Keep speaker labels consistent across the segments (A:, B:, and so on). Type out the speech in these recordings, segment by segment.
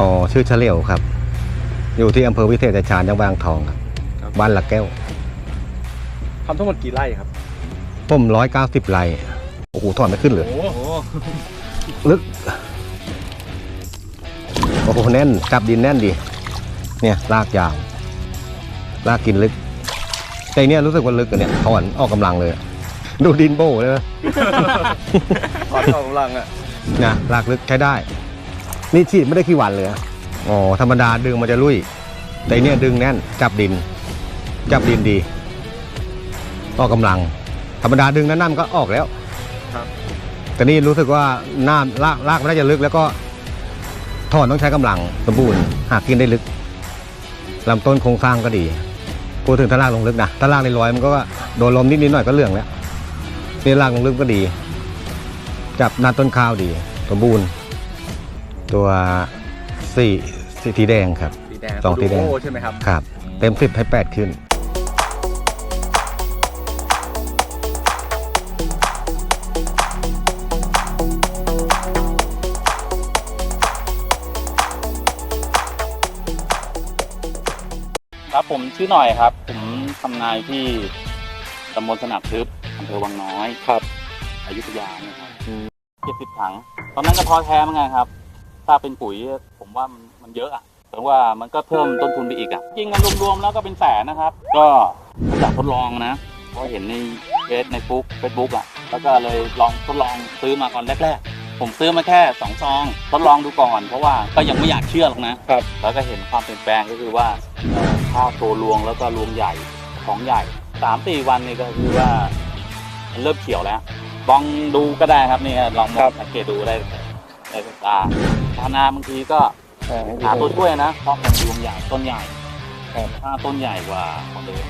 A: ที่ไหน
B: อ๋อชื่อเฉลียวครับ อยู่ที่อำเภอวิเศษชัยชาญจังหวัดอ่างทองครับ
A: ครับ
B: บ้านหลักแก้ว
A: ทำทั้งหมดกี่ไร่ครับ
B: ผมร้อยเก้าสิบไร่โอ้โหถอนไม่ขึ้นเลย
A: โอ้โห
B: ลึก โอ้โหแน่นจับดินแน่นดี เนี่ยลากยาว ลากกินลึก แต่เนี่ยรู้สึกว่าลึกอะเนี่ยถอนออกกำลังเลยอะดูดินโบ้เลยนะ
A: ขอดออกกำลังอะ
B: นะลากลึกใช้ได้ นี่ฉีดไม่ได้ขี้วันเลยอะอ๋อธรรมดาดึงมันจะลุยแต่เนี่ยดึงแน่นจับดิน จับดินดีออกกำลัง ธรรมดาดึงนั้นๆมันก็ออกแล้ว
A: ครับ
B: แต่นี่รู้สึกว่าหน้าลากลากไม่ได้จะลึก แล้วก็ถอนต้องใช้กำลังสมบูรณ์หากกินได้ลึกลำต้นโครงสร้างก็ดีพูดถึงถ้าลากลงลึกนะถ้าลากในร้อยมันก็โดนลมนิดนิดๆหน่อยก็เรื่องแล้วนี่ลากลงลึกก็ดี จับหน้าต้นข้าวดี สมบูรณ์ ตัวสี่สีทีแดงครับ
A: สีแดง
B: สองสีแดง
A: โใช่ไหมครับ
B: ครับ เต็มสิบให้แปดขึ้น
C: ครับผมชื่อหน่อยครับ ผมทำนายที่ตำบลสนับทึบอำเภอวังน้อยครับอยุธยาเนี่ยครับเจ็ดสิบถัง ตอนนั้นก็ท้อแท้เหมือนกันครับ ถ้าเป็นปุ๋ยผมว่ามันมันเยอะอะแต่ว่ามันก็เพิ่มต้นทุนไปอีกอะจริงมันรวมๆแล้วก็เป็นแสนนะครับ ก็อยากทดลองนะเพราะเห็นในเฟซในฟุกเฟซบุ๊กอะแล้วก็เลยลองทดลองซื้อมาก่อนแรกๆ ผมซื้อมาแค่สองซองทดลองดูก่อน เพราะว่าก็ยังไม่อยากเชื่อหรอกนะ
A: ครับ
C: แล้วก็เห็นความเปลี่ยนแปลงก็คือว่าเอ่อข้าวโตรวงแล้วก็รวงใหญ่ของใหญ่สามสี่วันนี่ก็คือว่ามันเริ่มเขียวแล้วลองดูก็ได้ครับนี่ลองมองสังเกตดูได้ ในสายตาชาวนาบางทีก็หาตัวช่วยนะเพราะมันรวงใหญ่ต้นใหญ่ถ้าต้นใหญ่กว่าของเดิม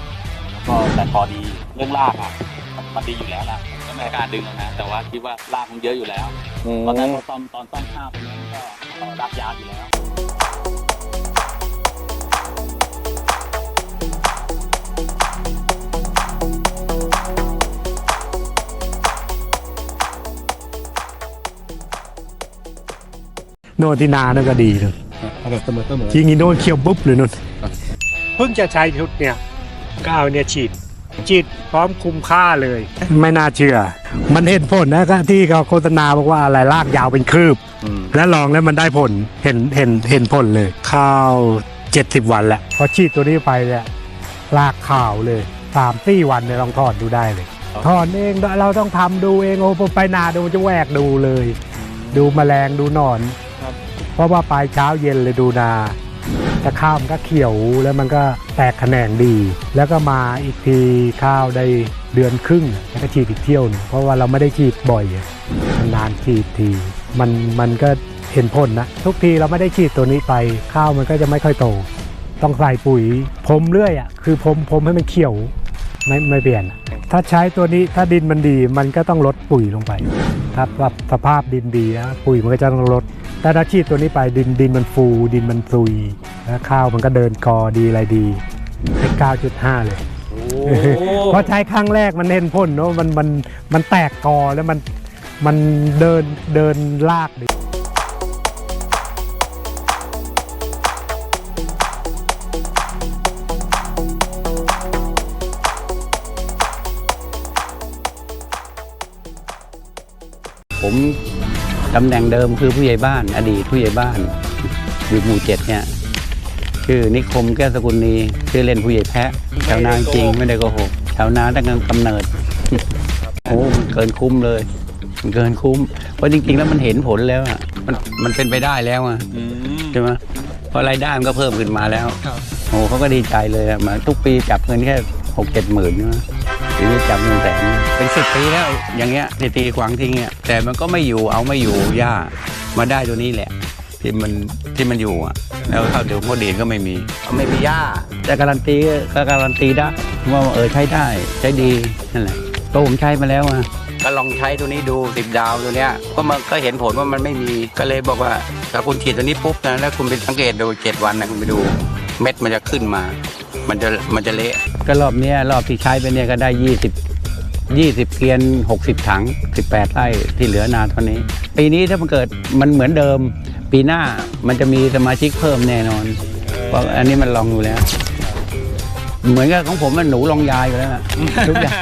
C: แล้วก็แต่พอดีเรื่องรากอะมันมันดีอยู่แล้วนะผมก็ไม่กล้าดึงหรอกนะแต่ว่าคิดว่ารากมันเยอะอยู่แล้วตอนนั้นตอนตอนต้นข้าวตอนนั้นก็เอ่อรากยาวอยู่แล้ว
D: โน่นที่นานั่นก็ดีเลย
A: เสมอเสมอ
D: จริงอีโน่นเขียวปุ๊บเลยนู่นเพิ่งจะใช้ชุดเนี่ยก้าวเนี่ยฉีดฉีดพร้อมคุมค่าเลย ไม่น่าเชื่อ มันเห็นผลนะก็ที่เขาโฆษณาบอกว่าอะไรลากยาวเป็นคืบแล้วลองแล้วมันได้ผลเห็นเห็นเห็นผลเลย ข้าวเจ็ดสิบวันแหละพอฉีดตัวนี้ไปเนี่ยลากข่าวเลยสามสี่วันเนี่ยลองถอดดูได้เลยถอนเองเราต้องทำดูเองโอ้ผมไปนาดูจะแหวกดูเลย ดูแมลงดูหนอน เพราะว่าปลายเช้าเย็นเลยดูนาแต่ข้าวมันก็เขียวแล้วมันก็แตกแขนงดี แล้วก็มาอีกทีข้าวได้เดือนครึ่งแล้วก็ฉีดอีกเที่ยวนึงเพราะว่าเราไม่ได้ฉีดบ่อยอะนานฉีดที มันมันก็เห็นผลนะ ทุกทีเราไม่ได้ฉีดตัวนี้ไป ข้าวมันก็จะไม่ค่อยโต ต้องใส่ปุ๋ยพรมเรื่อยอะคือพรมพรมให้มันเขียวไม่ไม่เปลี่ยน ถ้าใช้ตัวนี้ถ้าดินมันดี มันก็ต้องลดปุ๋ยลงไป ถ้าแบบสภาพดินดีนะปุ๋ยมันก็จะต้องลดแต่ถ้าฉีดตัวนี้ไปดินดินมันฟู ดินมันซุยแล้วข้าวมันก็เดินกอดีอะไรดีเป็น9.5 เลยเพราะใช้ครั้งแรกมันเห็นผลเนอะมันมันมันแตกกอแล้วมันมันเดินเดินลากดี
E: ผมตำแหน่งเดิมคือผู้ใหญ่บ้าน อดีตผู้ใหญ่บ้านอยู่หมู่เจ็ดเนี่ยชื่อนิคมแก้วสกุลนีชื่อเล่นผู้ใหญ่แพะชาวนาจริงไม่ได้โกหกชาวนาตั้งแต่กำเนิดโอ้มันเกินคุ้มเลย มันเกินคุ้ม เพราะจริง ๆ แล้วมันเห็นผลแล้วอะมันมันเป็นไปได้แล้วอะใช่ไหมเพราะรายได้มันก็เพิ่มขึ้นมาแล้ว
A: ครับ
E: โอ้เขาก็ดีใจเลยอะมาทุกปีจับเงินแค่หกเจ็ดหมื่นใช่ไหม ทีนี้จับเงินแสนเป็นสิบปีแล้วอย่างเงี้ยที่ตีขวางทิ้งเนี่ยแต่มันก็ไม่อยู่เอาไม่อยู่ย่ามาได้ตัวนี้แหละที่มันที่มันอยู่อะ แล้วข้าวเดี๋ยวโมเดลก็ไม่มีไม่มีย่าแต่การันตีก็การันตีได้ว่าเออใช้ได้ใช้ดีนั่นแหละตัวผมใช้มาแล้วอะก็ลองใช้ตัวนี้ดูสิบดาวตัวเนี้ยก็มันก็เห็นผลว่ามันไม่มีก็เลยบอกว่าถ้าคุณฉีดตัวนี้ปุ๊บนะแล้วคุณไปสังเกตดูเจ็ดวันนะคุณไปดู เม็ดมันจะขึ้นมา มันจะมันจะเละ ก็รอบเนี้ยรอบที่ใช้ไปเนี่ยก็ได้ยี่สิบ20 เกวียน 60 ถัง 18ไร่ที่เหลือนาเท่านี้ ปีนี้ถ้ามันเกิดมันเหมือนเดิม ปีหน้ามันจะมีสมาชิกเพิ่มแน่นอนเพราะอันนี้มันลองอยู่แล้ว เหมือนกับของผมมันหนูลองยายอยู่แล้วอะทุกอย่าง